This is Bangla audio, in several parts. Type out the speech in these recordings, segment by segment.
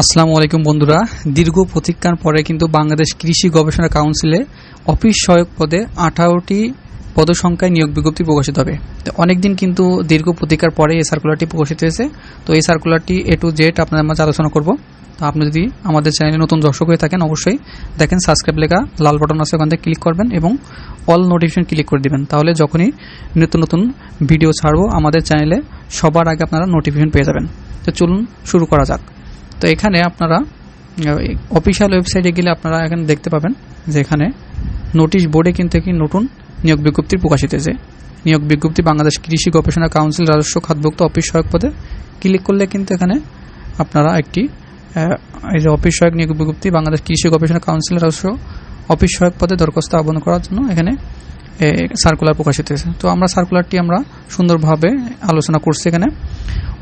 আসসালামু আলাইকুম বন্ধুরা। দীর্ঘ প্রতীক্ষার পরে কিন্তু বাংলাদেশ কৃষি গবেষণা কাউন্সিলে অফিস সহায়ক পদে আঠারোটি পদসংখ্যায় নিয়োগ বিজ্ঞপ্তি প্রকাশিত হবে। তো অনেকদিন কিন্তু দীর্ঘ প্রতীক্ষার পরে এই সার্কুলারটি প্রকাশিত হয়েছে। তো এই সার্কুলারটি এ টু জেড আপনাদের মাঝে আলোচনা করব। তো আপনি যদি আমাদের চ্যানেলে নতুন দর্শক হয়ে থাকেন, অবশ্যই দেখেন সাবস্ক্রাইব লেখা লাল বাটন আছে, ওখান থেকে ক্লিক করবেন এবং অল নোটিফিকেশন ক্লিক করে দিবেন। তাহলে যখনই নতুন নতুন ভিডিও ছাড়বো, আমাদের চ্যানেলে সবার আগে আপনারা নোটিফিকেশন পেয়ে যাবেন। তো চলুন শুরু করা যাক। এখানে আপনারা অফিসিয়াল ওয়েবসাইটে গেলে আপনারা এখানে দেখতে পাবেন যে এখানে নোটিশ বোর্ডে কিন্তু একটি নতুন নিয়োগ বিজ্ঞপ্তি প্রকাশিত হয়েছে। নিয়োগ বিজ্ঞপ্তি বাংলাদেশ কৃষি গবেষণা কাউন্সিল রাজস্ব খাতভুক্ত অফিস সহায়ক পদে ক্লিক করলে কিন্তু এখানে আপনারা একটি এই যে অফিস সহায়ক নিয়োগ বিজ্ঞপ্তি বাংলাদেশ কৃষি গবেষণা কাউন্সিল রাজস্ব অফিস সহায়ক পদে দরখাস্ত আহ্বান করার জন্য এখানে সার্কুলার প্রকাশিত হয়েছে। তো আমরা সার্কুলারটি আমরা সুন্দরভাবে আলোচনা করছি এখানে।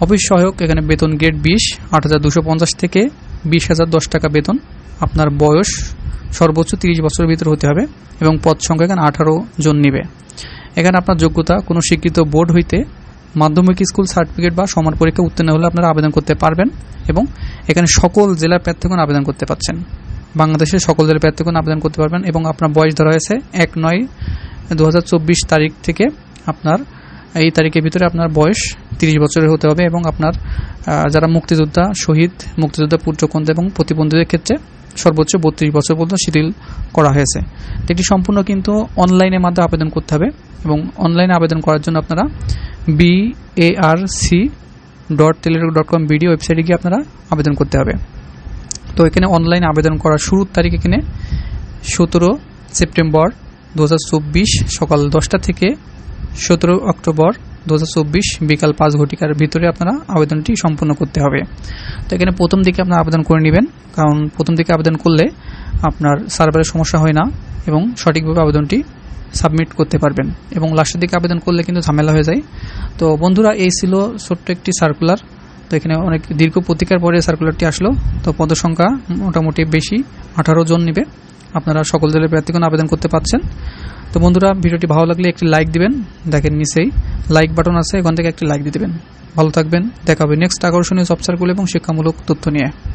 অফিস সহায়ক, এখানে বেতন গেট বিশ, আট হাজার দুশো পঞ্চাশ থেকে বিশ হাজার দশ টাকা বেতন। আপনার বয়স সর্বোচ্চ তিরিশ বছরের ভিতরে হতে হবে এবং পদ সংখ্যা এখানে আঠারো জন নিবে। এখানে আপনার যোগ্যতা, কোনো স্বীকৃত বোর্ড হইতে মাধ্যমিক স্কুল সার্টিফিকেট বা সমান পরীক্ষা উত্তীর্ণ হলে আপনারা আবেদন করতে পারবেন এবং এখানে সকল জেলার প্রার্থীগণ আবেদন করতে পারছেন বাংলাদেশের সকল জেলার প্রার্থীগণ আবেদন করতে পারবেন এবং আপনার বয়স ধরা হয়েছে এক নয় দু তারিখ থেকে আপনার, এই তারিখের ভিতরে আপনার বয়স তিরিশ বছরের হতে হবে এবং আপনার যারা মুক্তিযোদ্ধা, শহীদ, মুক্তিযোদ্ধা পুত্রকন্যা এবং প্রতিবন্ধীদের ক্ষেত্রে সর্বোচ্চ বত্রিশ বছর পর্যন্ত শিথিল করা হয়েছে। এটি সম্পূর্ণ কিন্তু অনলাইনের মাধ্যমে আবেদন করতে হবে এবং অনলাইনে আবেদন করার জন্য আপনারা B A R C dot Teletalk dot com BD ওয়েবসাইটে গিয়ে আপনারা আবেদন করতে হবে। তো এখানে অনলাইন আবেদন করার শুরুর তারিখ এখানে সতেরো সেপ্টেম্বর দু হাজার চব্বিশ সকাল দশটা থেকে সতেরো অক্টোবর দু হাজার চব্বিশ বিকাল পাঁচ ঘটিকার ভিতরে আপনারা আবেদনটি সম্পূর্ণ করতে হবে। তো এখানে প্রথম দিকে আপনারা আবেদন করে নেবেন, কারণ প্রথম দিকে আবেদন করলে আপনার সার্ভারের সমস্যা হয় না এবং সঠিকভাবে আবেদনটি সাবমিট করতে পারবেন এবং লাস্টের দিকে আবেদন করলে কিন্তু ঝামেলা হয়ে যায়। তো বন্ধুরা, এই ছিল ছোট্ট একটি সার্কুলার তো এখানে অনেক দীর্ঘ প্রতীক্ষার পরে সার্কুলারটি আসলো। তো পদসংখ্যা মোটামুটি বেশি, আঠারো জন নেবে। আপনারা সকল দলের প্রার্থীগণ আবেদন করতে পারছেন। তো বন্ধুরা, ভিডিওটি ভালো লাগলে একটি লাইক দিবেন। দেখেন নিচেই। লাইক বাটন আছে, এখান থেকে একটি লাইক দিয়ে দেবেন। ভালো থাকবেন, দেখা হবে নেক্সট আকর্ষণীয় জব সার্কুল এবং শিক্ষামূলক তথ্য নিয়ে।